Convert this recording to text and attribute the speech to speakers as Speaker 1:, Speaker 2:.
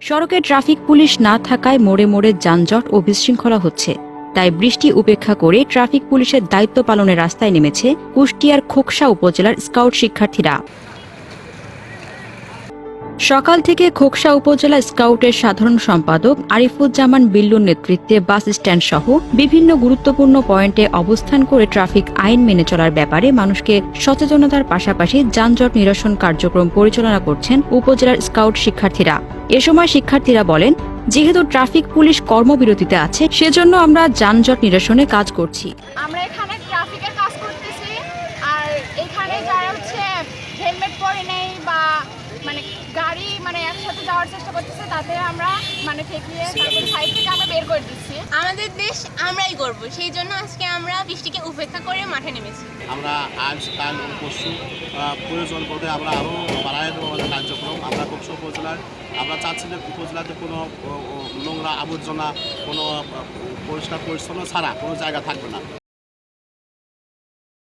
Speaker 1: সড়কে traffic police না থাকায় মোড়ে মোড়ে যানজট ও বিশৃঙ্খলা হচ্ছে। তাই বৃষ্টি উপেক্ষা করে ট্রাফিক পুলিশের দায়িত্ব পালনের রাস্তায় নেমেছে কুষ্টিয়ার খোকসা উপজেলার স্কাউট শিক্ষার্থীরা। সকাল থেকে খোকসা উপজেলা স্কাউটের সাধারণ সম্পাদক আরিফুজ্জামান বিল্লুর নেতৃত্বে বাস স্ট্যান্ড সহ বিভিন্ন গুরুত্বপূর্ণ পয়েন্টে অবস্থান করে ট্রাফিক আইন মেনে চলার ব্যাপারে মানুষকে সচেতনতার পাশাপাশি যানজট নিরসন কার্যক্রম পরিচালনা করছেন উপজেলার স্কাউট শিক্ষার্থীরা। এ সময় শিক্ষার্থীরা বলেন, যেহেতু ট্রাফিক পুলিশ কর্মবিরতিতে আছে, সেজন্য আমরা যানজট নিরসনে কাজ করছি।
Speaker 2: আমরা এখানে ট্রাফিকের কাজ করতেছি, আর এখানে যারা হচ্ছে একসাথে চেষ্টা করতেছে তাদের আমরা মানে ঠেকিয়ে তারপর সাইড থেকে আমরা বের করে দিচ্ছি।
Speaker 3: আমাদের দেশ আমরাই করব সেই জন্য আজকে আমরা বৃষ্টিকে উপেক্ষা করে মাঠে নেমেছি।
Speaker 4: আমরা আজ কাল ও পরশু প্রয়োজন বোধে আমরা আরও বাড়াই দেবো আমাদের কার্যক্রম। আমরা কক্ষ উপজেলার আমরা চাচ্ছি যে উপজেলাতে কোনো নোংরা আবর্জনা কোনো পরিষ্কার পরিচ্ছন্ন ছাড়া কোনো জায়গা থাকবে না।